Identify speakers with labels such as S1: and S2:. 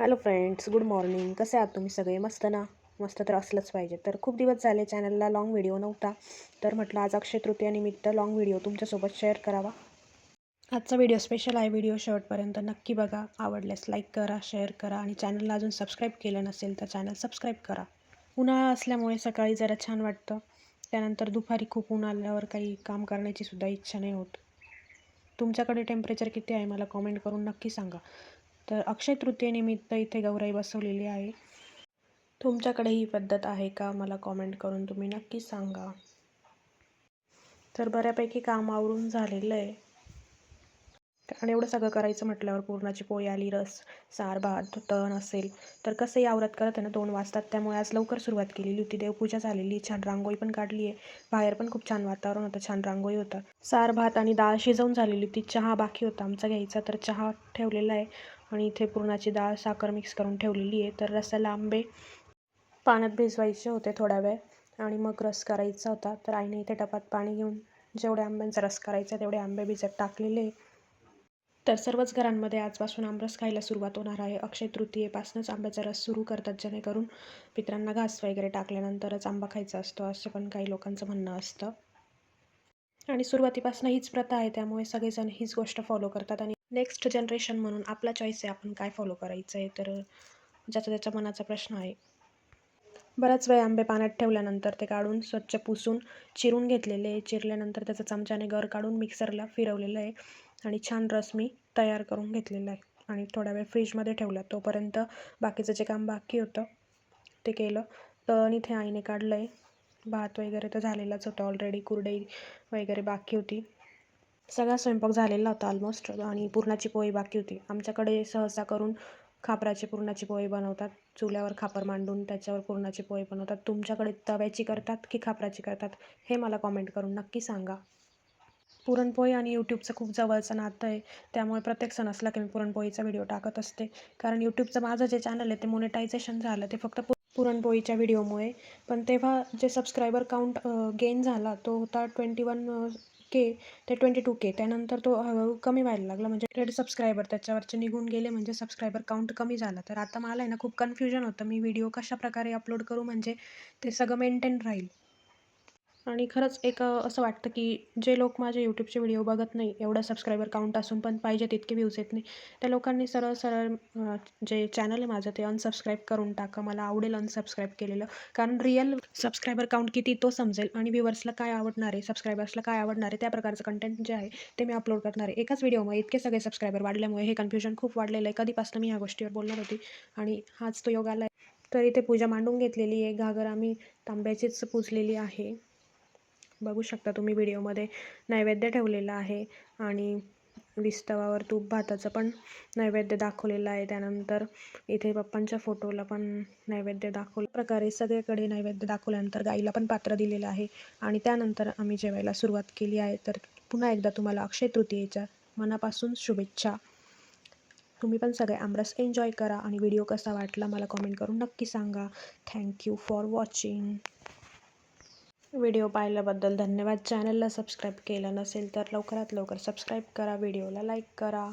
S1: Hello friends good morning कसे आहात तुम्ही सगळे? मस्त ना? मस्त तर असलंच पाहिजे. तर खूप दिवस झाले चॅनलला लाँग व्हिडिओ नव्हता. तर म्हटलं आज अक्षय तृतीयानिमित्त लाँग व्हिडिओ तुमच्यासोबत शेअर करावा. आजचा व्हिडिओ स्पेशल आहे. व्हिडिओ शेवटपर्यंत नक्की बघा. आवडल्यास लाईक करा शेअर करा आणि चॅनलला अजून सबस्क्राईब केलं नसेल तर चॅनल सबस्क्राईब करा. उन्हाळा असल्यामुळे सकाळी जरा छान वाटतं. त्यानंतर दुपारी खूप ऊन आल्यावर काही काम करण्याची सुद्धा इच्छा नाही होत. तुमच्याकडे टेम्परेचर किती आहे? मला कॉमेंट करून नक्की सांगा. तर अक्षय तृतीयेनिमित्त इथे गौराई बसवलेली आहे. तुमच्याकडे ही पद्धत आहे का? मला कॉमेंट करून तुम्ही नक्की सांगा. तर बऱ्यापैकी काम आवरून झालेलं आहे. आणि एवढं सगळं करायचं म्हटल्यावर पूर्णाची पोळी आली रस सार भात तण असेल तर कसंही आवरत करत आहे ना दोन वाजतात. त्यामुळे आज लवकर सुरुवात केलेली होती. देवपूजा झालेली छान रांगोळी पण काढली आहे. बाहेर पण खूप छान वातावरण होतं. छान रांगोळी होतं. सार भात आणि डाळ शिजवून झालेली होती. चहा बाकी होता आमचा घ्यायचा. तर चहा ठेवलेला आहे. आणि इथे पुरणाची डाळ साखर मिक्स करून ठेवलेली आहे. तर रसाला आंबे पाण्यात भिजवायचे होते थोडा वेळ आणि मग रस करायचा होता. तर आईने इथे टपात पाणी घेऊन जेवढे आंब्यांचा रस करायचा तेवढे आंबे भिजत टाकलेले तर सर्वच घरांमध्ये आजपासून आमरस खायला सुरुवात होणार आहे. अक्षय तृतीयेपासूनच आंब्याचा रस सुरू करतात. जेणेकरून पित्रांना घास वगैरे टाकल्यानंतरच आंबा खायचा असतो असं पण काही लोकांचं म्हणणं असतं. आणि सुरुवातीपासून हीच प्रथा आहे. त्यामुळे सगळेजण हीच गोष्ट फॉलो करतात आणि नेक्स्ट जनरेशन म्हणून आपला चॉईस आहे आपण काय फॉलो करायचं आहे तर ज्याचा त्याच्या मनाचा प्रश्न आहे. बराच वेळ आंबे पाण्यात ठेवल्यानंतर ते काढून स्वच्छ पुसून चिरून घेतलेले चिरल्यानंतर त्याचा चमच्याने गर काढून मिक्सरला फिरवलेलं आहे. आणि छान रस मी तयार करून घेतलेला आहे. आणि थोडा वेळ फ्रीजमध्ये ठेवला. तोपर्यंत बाकीचं जे काम बाकी होतं ते केलं. तर इथे आईने काढलं आहे भात वगैरे तर झालेलाच होता ऑलरेडी कुरडई वगैरे बाकी होती. सगळा स्वयंपाक झालेला होता ऑलमोस्ट आणि पुरणाची पोळी बाकी होती. आमच्याकडे सहसा करून खापराची पुरणाची पोळी बनवतात. चुल्यावर खापर मांडून त्याच्यावर पुरणाची पोळी बनवतात. तुमच्याकडे तव्याची करतात की खापराची करतात हे मला कॉमेंट करून नक्की सांगा. पुरणपोळी आणि यूट्यूबचं खूप जवळचं नातं आहे. त्यामुळे प्रत्येक सण असला की मी पुरणपोळीचा व्हिडिओ टाकत असते. कारण यूट्यूबचं माझं जे चॅनल आहे ते मोनेटायझेशन झालं. ते फक्त पु पुरणपोळीच्या व्हिडिओमुळे पण तेव्हा जे सबस्क्रायबर काउंट गेन झाला तो होता ट्वेंटी वन के ते ट्वेंटी टू के त्यानंतर तो हळूहळू कमी व्हायला लागला. म्हणजे रेड सबस्क्रायबर त्याच्यावरचे निघून गेले म्हणजे सबस्क्रायबर काउंट कमी झाला. तर आता मला आहे ना खूप कन्फ्युजन होतं मी व्हिडिओ कशाप्रकारे अपलोड करू? म्हणजे ते सगळं मेंटेन राहील. आणि खरंच एक असं वाटतं की जे लोक माझे यूट्यूबचे व्हिडिओ बघत नाही एवढं सबस्क्रायबर काउंट असून पण पाहिजे तितके व्ह्यूज येत नाही. त्या लोकांनी सरळ सरळ जे चॅनल आहे माझं ते अनसबस्क्राईब करून टाका. मला आवडेल अनसबस्क्राईब केलेलं. कारण रिअल सबस्क्रायबर काउंट किती तो समजेल. आणि व्ह्युअर्सला काय आवडणार आहे सबस्क्रायबर्सला काय आवडणार आहे त्या प्रकारचं कंटेंट जे आहे ते मी अपलोड करणार आहे. एकाच व्हिडिओमुळे इतके सगळे सबस्क्रायबर वाढल्यामुळे हे कन्फ्युजन खूप वाढलेलं आहे. कधीपासून मी ह्या गोष्टीवर बोलणार होती. आणि हाच तो योग आला आहे तर इथे पूजा मांडून घेतलेली आहे. घागर आम्ही तांब्याचीच पुजलेली आहे. बघू शकता तुम्ही व्हिडिओमध्ये नैवेद्य ठेवलेला आहे आणि विस्तवावर तूप भाताचं पण नैवेद्य दाखवलेलं आहे. त्यानंतर इथे पप्पांच्या फोटोला पण नैवेद्य दाखवलं. प्रकारे सगळीकडे नैवेद्य दाखवल्यानंतर गाईला पण पात्र दिलेलं आहे आणि त्यानंतर आम्ही जेवायला सुरुवात केली आहे. तर पुन्हा एकदा तुम्हाला अक्षय तृतीयेच्या मनापासून शुभेच्छा. तुम्ही पण सगळे आमरस एन्जॉय करा आणि व्हिडिओ कसा वाटला मला कॉमेंट करून नक्की सांगा. Thank you for watching. व्हिडिओ पाहिल्याबद्दल धन्यवाद. चॅनलला सबस्क्राईब केलं नसेल तर लवकरात लवकर सबस्क्राईब करा. व्हिडिओला लाईक करा.